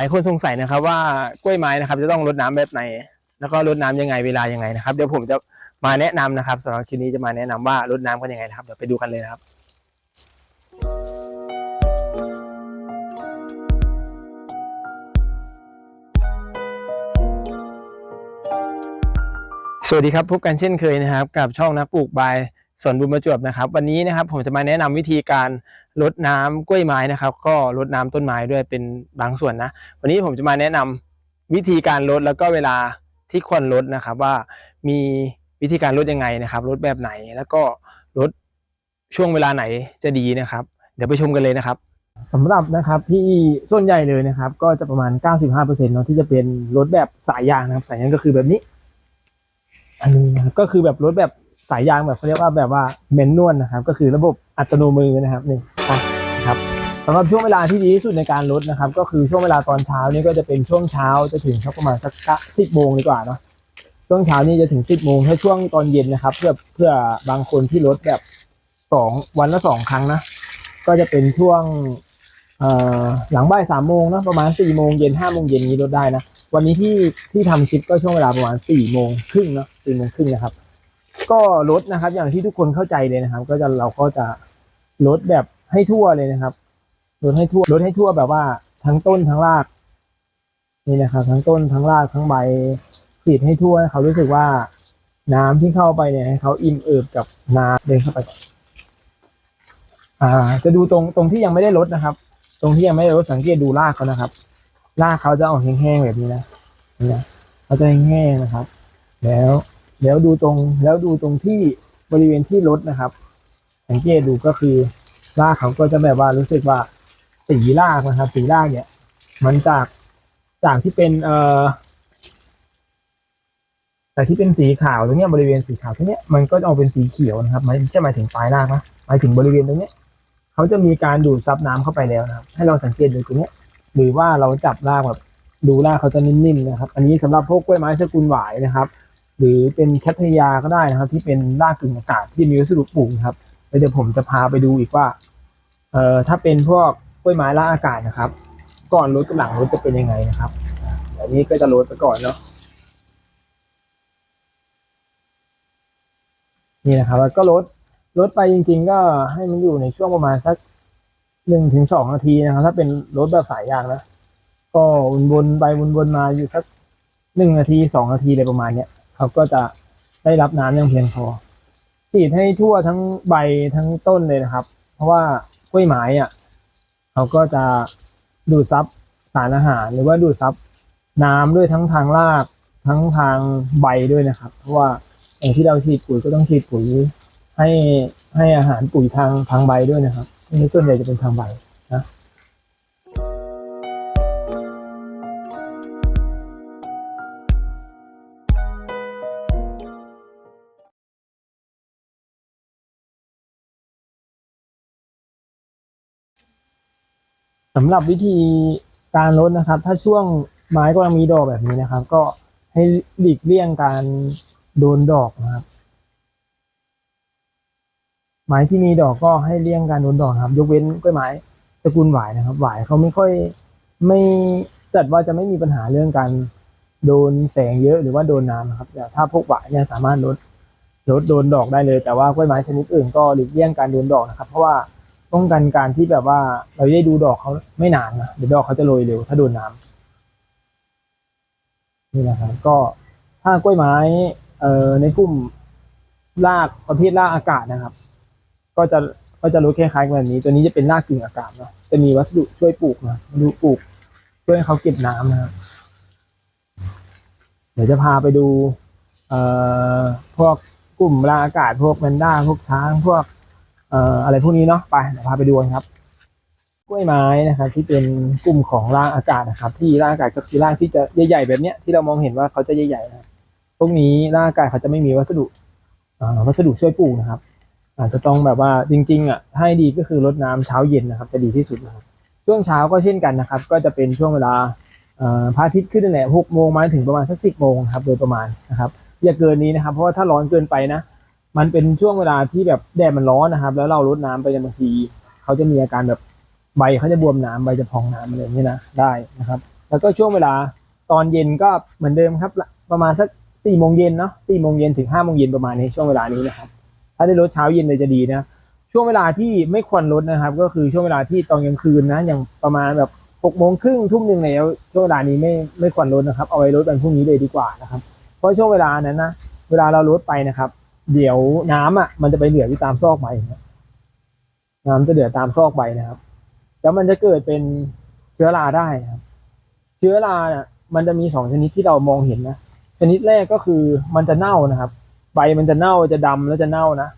หลายคนสงสัยนะครับ ว่ากล้วยไม้นะครับ จะต้องรดน้ำแบบไหน แล้วก็รดน้ำยังไงเวลายังไงนะครับเดี๋ยวผมจะมาแนะนำนะครับสำหรับคลิปนี้จะมาแนะนำว่ารดน้ำกันยังไงนะครับเดี๋ยวไปดูกันเลยนะครับสวัสดีครับพบกันเช่นเคยนะครับ กับช่องนักปลูกบาย สวนบุญประจวบนะครับ วันนี้นะครับผมจะมาแนะนำวิธีการรดน้ำกล้วยไม้นะครับ ก็รดน้ำต้นไม้ด้วยเป็นบางส่วนนะ วันนี้ผมจะมาแนะนำวิธีการรดแล้วก็เวลาที่ควรรดนะครับ ว่ามีวิธีการรดยังไงนะครับรดแบบไหนแล้วก็รดช่วงเวลาไหนจะดีนะครับ เดี๋ยวไปชมกันเลยนะครับสำหรับนะครับที่ส่วนใหญ่เลยนะครับ ก็จะประมาณ 95%เนาะที่จะเป็นรถแบบสายยางนะครับสายยางก็คือแบบนี้ อันนี้นะครับก็คือแบบรถแบบ สายยางแบบเขาเรียกว่าแบบว่าเมนนวลนะครับ ก็คือระบบอัตโนมือนะครับนี่นะครับสำหรับช่วงเวลาที่ดีที่สุดในการลดนะครับ ก็คือช่วงเวลาตอนเช้านี่ก็จะเป็นช่วงเช้าจะถึงสักประมาณสักสิบโมงดีกว่าเนาะช่วงเช้านี่จะถึงสิบโมงถ้าช่วงตอนเย็นนะครับ เพื่อเพื่อบางคนที่ลดแบบสองวันละสองครั้งนะก็จะเป็นช่วงหลังบ่ายสามโมงนะประมาณสี่โมงเย็นห้าโมงเย็นนี้ลดได้นะวันนี้ที่ที่ทำคลิปก็ช่วงเวลาประมาณสี่โมงครึ่งเนาะสี่โมงครึ่งนะครับ ก็ลดนะครับ อย่างที่ทุกคนเข้าใจเลยนะครับ ก็จะเราก็จะลดแบบให้ทั่วเลยนะครับลดให้ทั่วลดให้ทั่วแบบว่าทั้งต้นทั้งรากนี่นะครับ ทั้งต้นทั้งรากทั้งใบฉีดให้ทั่วเขารู้สึกว่าน้ำที่เข้าไปเนี่ยให้เขาอิ่มเอิบกับน้ำเดินเข้าไปอนอ่า จะดูตรงตรงที่ยังไม่ได้ลดนะครับ ตรงที่ยังไม่ได้ลดสังเกตดูรากเขานะครับรากเขาจะออกแห้งๆแบบนี้นะนี่นะเขาจะแห้งๆนะครับ แล้ว แล้วดูตรงแล้วดูตรงที่บริเวณที่รถนะครับสังเกตดูก็คือรากเขาก็จะแบบว่ารู้สึกว่าสีรากนะครับ สีรากเนี่ย มันจากจากที่เป็นเอ่อจากที่เป็นสีขาวตรงเนี้ยบริเวณสีขาวตรงเนี้ยมันก็จะออกเป็นสีเขียวนะครับไม่ใช่หมายถึงปลายรากนะหมายถึงบริเวณตรงเนี้ยเขาจะมีการดูดซับน้ำเข้าไปแล้วนะครับ ให้เราสังเกตดูตรงเนี้ย หรือว่าเราจับรากแบบดูรากเขาจะนิ่มๆนะครับ อันนี้สำหรับพวกกล้วยไม้สกุลหวายนะครับ หรือเป็นแคทยาก็ได้นะครับ ที่เป็นรากกึ่งอากาศที่มีวัสดุปลูกนะครับแล้วเดี๋ยวผมจะพาไปดูอีกว่าเอ่อถ้าเป็นพวกกล้วยไม้รากอากาศนะครับ ก่อนลดกับหลังลดจะเป็นยังไงนะครับอันนี้ก็จะลดไปก่อนเนาะนี่นะครับ แล้วก็ลดลดไปจริง ๆ ก็ให้มันอยู่ในช่วงประมาณสักหนึ่งถึงสองนาทีนะครับ ถ้าเป็นรถแบบสายยางนะก็วนๆไปวนๆมาอยู่สักหนึ่งนาทีสองนาทีอะไรประมาณเนี้ย เขาก็จะได้รับน้ำอย่างเพียงพอฉีดให้ทั่วทั้งใบทั้งต้นเลยนะครับ เพราะว่ากล้วยไม้อะเขาก็จะดูดซับสารอาหาร หรือว่าดูดซับน้ำด้วยทั้งทางรากทั้งทางใบด้วยนะครับ เพราะว่าอย่างที่เราฉีดปุ๋ยก็ต้องฉีดปุ๋ยให้ให้อาหารปุ๋ยทางทางใบด้วยนะครับอันนี้ส่วนใหญ่จะเป็นทางใบ สำหรับวิธีการลดนะครับ ถ้าช่วงไม้กำลังมีดอกแบบนี้นะครับ ก็ให้หลีกเลี่ยงการโดนดอกนะครับ ไม้ที่มีดอกก็ให้เลี่ยงการโดนดอกครับ ยกเว้นกล้วยไม้ตระกูลหวายนะครับ หวายเขาไม่ค่อยไม่จัดว่าจะไม่มีปัญหาเรื่องการโดนแสงเยอะหรือว่าโดนน้ำนะครับแต่ถ้าพวกหวายเนี่ยสามารถลดลดโดนดอกได้เลย แต่ว่ากล้วยไม้ชนิดอื่นก็หลีกเลี่ยงการโดนดอกนะครับ เพราะว่า ป้องกันการที่แบบว่าเราได้ดูดอกเขาไม่นานนะเดี๋ยวดอกเขาจะโรยเร็วถ้าโดนน้ำนี่นะครับก็ถ้ากล้วยไม้เอ่อในกลุ่มรากประเภทรากอากาศนะครับ ก็จะก็จะรู้คล้ายๆกันแบบนี้ ตัวนี้จะเป็นรากกึ่งอากาศเนาะจะมีวัสดุช่วยปลูกนะดุปลูกช่วยให้เขาเก็บน้ำนะครับเดี๋ยวจะพาไปดู เอ่อพวกกลุ่มรากอากาศพวกแมนด้าพวกช้างพวก เอ่ออะไรพวกนี้เนาะไปเดี๋ยวพาไปดูกันครับ กล้วยไม้นะครับ ที่เป็นกลุ่มของรากอากาศนะครับ ที่รากอากาศก็คือรากที่จะใหญ่ๆแบบเนี้ยที่เรามองเห็นว่าเขาจะใหญ่ๆนะพวกนี้รากอากาศเขาจะไม่มีวัสดุวัสดุช่วยปลูกนะครับ อาจจะต้องแบบว่าจริง ๆอะให้ดีก็คือรดน้ำเช้าเย็นนะครับ จะดีที่สุดนะครับช่วงเช้าก็เช่นกันนะครับ ก็จะเป็นช่วงเวลาพระอาทิตย์ขึ้นนั่นแหละหกโมงมาถึงประมาณสักสิบโมงครับโดยประมาณนะครับ อย่าเกินนี้นะครับ เพราะว่าถ้าร้อนเกินไปนะ มันเป็นช่วงเวลาที่แบบแดดมันร้อนนะครับ แล้วเรารดน้ำไปเนี่ยบางทีเขาจะมีอาการแบบใบเขาจะบวมน้ำใบจะพองน้ำอะไรอย่างนี้นะได้นะครับ แล้วก็ช่วงเวลาตอนเย็นก็เหมือนเดิมครับ ประมาณสักสี่โมงเย็นเนาะสี่โมงเย็นถึงห้าโมงเย็นประมาณนี้ช่วงเวลานี้นะครับ ถ้าได้ลดเช้าเย็นเลยจะดีนะช่วงเวลาที่ไม่ควรลดนะครับ ก็คือช่วงเวลาที่ตอนกลางคืนนะอย่างประมาณแบบหกโมงครึ่งทุ่มหนึ่งแล้วช่วงเวลานี้ไม่ไม่ควรลดนะครับ เอาไว้ลดกันพรุ่งนี้เลยดีกว่านะครับ เพราะช่วงเวลานั้นนะเวลาเราลดไปนะครับ เดี๋ยวน้ำอะ มันจะไปเหลือที่ตามซอกใบนะน้ำจะเหลือตามซอกใบนะครับ แล้วมันจะเกิดเป็นเชื้อราได้ครับ เชื้อราเนี่ยมันจะมีสองชนิดที่เรามองเห็นนะชนิดแรกก็คือมันจะเน่านะครับ ใบมันจะเน่าจะดำแล้วจะเน่านะ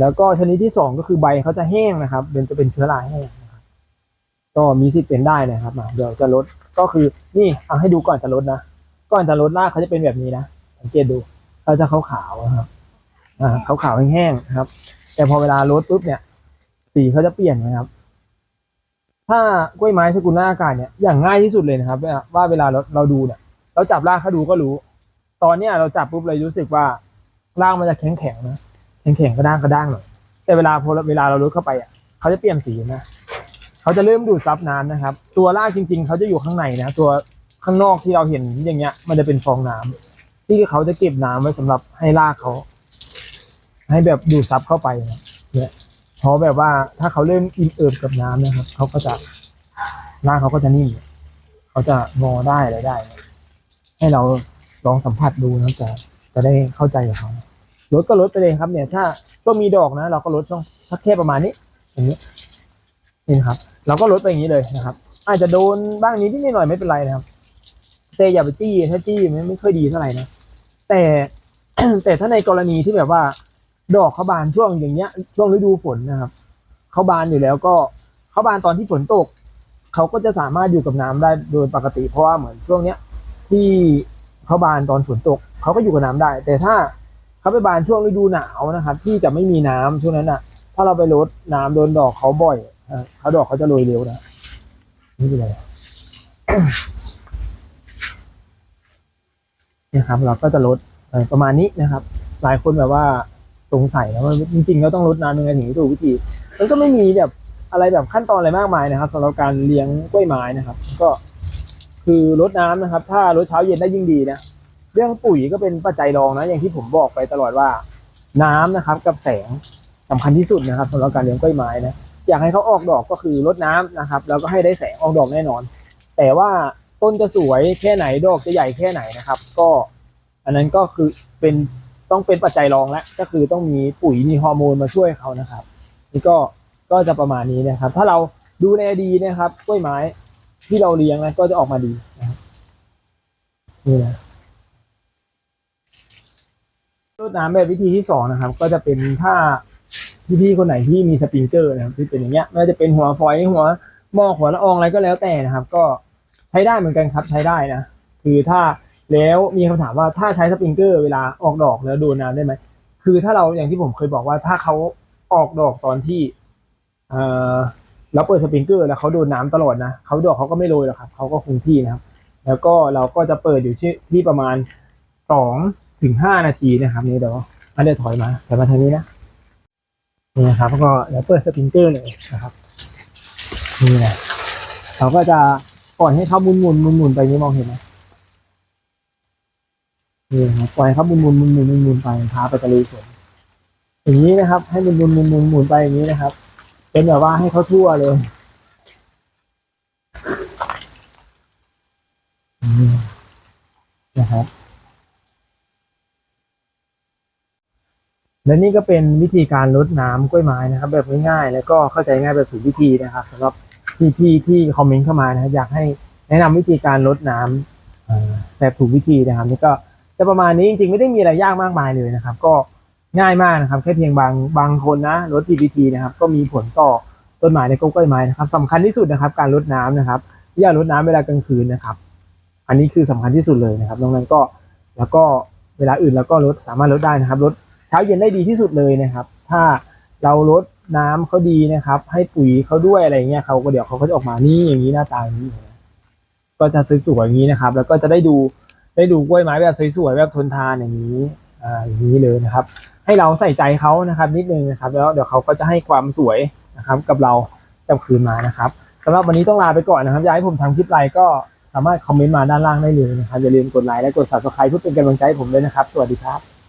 แล้วก็ชนิดที่สองก็คือใบเขาจะแห้งนะครับเป็นจะเป็นเชื้อราแห้งนะครับก็มีสิทธิ์เป็นได้นะครับเดี๋ยวจะลดก็คือนี่เอาให้ดูก่อนจะลดนะก่อนจะลดรากเขาจะเป็นแบบนี้นะสังเกตดู เขาจะขาวๆนะครับอ่าขาวๆแห้งๆครับ แต่พอเวลาลดปุ๊บเนี่ย สีเขาจะเปลี่ยนนะครับ ถ้ากล้วยไม้สกุลหน้าอากาศเนี่ยอย่างง่ายที่สุดเลยนะครับ ว่าว่าเวลาเราเราดูเนี่ย เราจับรากเขาดูก็รู้ ตอนเนี้ยเราจับปุ๊บเลยรู้สึกว่ารากมันจะแข็งแข็งๆนะแข็งแข็งๆกระด้างกระด้างหน่อยแต่เวลาพอเวลาเราลดเข้าไปอะเขาจะเปลี่ยนสีนะเขาจะเริ่มดูดซับน้ำนะครับ ตัวรากจริง ๆเขาจะอยู่ข้างในนะตัวข้างนอกที่เราเห็นอย่างเงี้ย มันจะเป็นฟองน้ำ ที่เขาจะเก็บน้ำไว้สำหรับให้รากเขา ให้แบบดูดซับเข้าไปนะเนี่ยเพราะแบบว่าถ้าเขาเริ่มอิ่มเอิบกับน้ำนะครับเขาก็จะรากเขาก็จะนิ่มเขาจะงอได้อะไรได้ ให้เราลองสัมผัสดูนะจะจะได้เข้าใจกับเขาลดก็ลดไปเลยครับ เนี่ย ถ้าก็มีดอกนะ เราก็ลดช่องสักแค่ประมาณนี้อย่างนี้นี่นะครับ เราก็ลดไปอย่างนี้เลยนะครับ อาจจะโดนบ้างนิดนิดหน่อยไม่เป็นไรนะครับแต่อย่าไปจี้ถ้าจี้มันไม่ค่อยดีเท่าไหร่นะ แต่แต่ถ้าในกรณีที่แบบว่า ดอกเขาบานช่วงอย่างเงี้ย ช่วงฤดูฝนนะครับเขาบานอยู่แล้วก็เขาบานตอนที่ฝนตกเขาก็จะสามารถอยู่กับน้ำได้โดยปกติ เพราะว่าเหมือนช่วงเนี้ยที่เขาบานตอนฝนตกเขาก็อยู่กับน้ำได้ แต่ถ้าเขาไปบานช่วงฤดูหนาวนะครับ ที่จะไม่มีน้ำช่วงนั้นอะ ถ้าเราไปรดน้ำโดนดอกเขาบ่อยเขาดอกเขาจะโรยเร็วนะนี่เป็นไร นี่ยครับ เราก็จะลดประมาณนี้นะครับ หลายคนแบบว่าสงสัยนะว่าจริงๆเราต้องลดน้ำยังไงถึงถูกวิธีมันก็ไม่มีแบบอะไรแบบขั้นตอนอะไรมากมายนะครับสำหรับการเลี้ยงกล้วยไม้นะครับ ก็คือลดน้ำนะครับ ถ้าลดเช้าเย็นได้ยิ่งดีนะเรื่องปุ๋ยก็เป็นปัจจัยรองนะ อย่างที่ผมบอกไปตลอดว่า น้ำนะครับ กับแสงสำคัญที่สุดนะครับสำหรับการเลี้ยงกล้วยไม้นะอยากให้เขาออกดอกก็คือลดน้ำนะครับ แล้วก็ให้ได้แสงออกดอกแน่นอน แต่ว่า ต้นจะสวยแค่ไหนดอกจะใหญ่แค่ไหนนะครับ ก็ อันนั้นก็คือเป็นต้องเป็นปัจจัยรองแล้วก็คือต้องมีปุ๋ยมีฮอร์โมนมาช่วยเขานะครับ นี่ก็ก็จะประมาณนี้นะครับ ถ้าเราดูแลดีนะครับกล้วยไม้ที่เราเลี้ยงนะก็จะออกมาดีนะครับนี่นะรดน้ำแบบวิธีที่สองนะครับ ก็จะเป็นถ้าพี่ๆคนไหนที่มีสปริงเกอร์นะครับที่เป็นอย่างเงี้ยไม่ว่าจะเป็นหัวฟอยล์หัวหม้อหัวละอองอะไรก็แล้วแต่นะครับ ก็ ใช้ได้เหมือนกันครับใช้ได้นะคือถ้าแล้วมีคำถามว่าถ้าใช้สปริงเกอร์เวลาออกดอกแล้วโดนน้ำได้ไหมคือถ้าเราอย่างที่ผมเคยบอกว่าถ้าเขาออกดอกตอนที่เอ่อเราเปิดสปริงเกอร์แล้วเขาโดนน้ำตลอดนะเขาดอกเขาก็ไม่โรยหรอกครับเขาก็คงที่นะครับ แล้วก็เราก็จะเปิดอยู่ที่ที่ประมาณสองถึงห้านาทีนะครับ นี่เดี๋ยวอันเดี๋ยวถอยมาถอยมาทางนี้นะนี่นะครับแล้วก็เดี๋ยวเปิดสปริงเกอร์เลยนะครับนี่นะเราก็จะ ปล่อยให้เขาหมุนหมุนหมุนหมุนไปนี่มองเห็นไหมนี่ครับปล่อยให้เขาหมุนหมุนหมุนหมุนหมุนหมุนไปพาไปทะเลสวนอย่างนี้นะครับ ให้หมุนหมุนหมุนหมุนหมุนไปอย่างนี้นะครับ เป็นแบบว่าให้เขาทั่วเลยนะครับและนี่ก็เป็นวิธีการลดน้ำกล้วยไม้นะครับ แบบง่ายๆแล้วก็เข้าใจง่ายแบบถูกวิธีนะครับสำหรับ พี่ๆที่คอมเมนต์เข้ามานะครับอยากให้แนะนำวิธีการลดน้ำเอ่อแบบถูกวิธีนะครับนี่ก็จะประมาณนี้จริงๆไม่ได้มีอะไรยากมากมายเลยนะครับ ก็ง่ายมากนะครับ แค่เพียงบางบางคนนะลด PPT นะครับ ก็มีผลต่อต้นไม้ในกล้วยไม้นะครับสำคัญที่สุดนะครับ การลดน้ำนะครับอย่าลดน้ำเวลากลางคืนนะครับ อันนี้คือสำคัญที่สุดเลยนะครับนอกนั้นก็แล้วก็เวลาอื่นเราก็ลดสามารถลดได้นะครับลดเช้าเย็นได้ดีที่สุดเลยนะครับ ถ้าเราลด น้ำเขาดีนะครับ ให้ปุ๋ยเขาด้วยอะไรเงี้ยเขาก็เดี๋ยวเขาก็จะออกมานี่อย่างนี้หน้าตาอย่างนี้ ก็จะสวยๆอย่างนี้นะครับ แล้วก็จะได้ดูได้ดูกล้วยไม้แบบสวยๆแบบทนทานอย่างนี้อ่าอย่างนี้เลยนะครับ ให้เราใส่ใจเขานะครับ นิดนึงนะครับ แล้วเดี๋ยวเขาก็จะให้ความสวยนะครับ กับเรากลับคืนมานะครับสำหรับวันนี้ต้องลาไปก่อนนะครับอยากให้ผมทำคลิปอะไรก็สามารถคอมเมนต์มาด้านล่างได้เลยนะครับ อย่าลืมกดไลค์และกด subscribe เพื่อเป็นกำลังใจให้ผมด้วยนะครับ สวัสดีครับ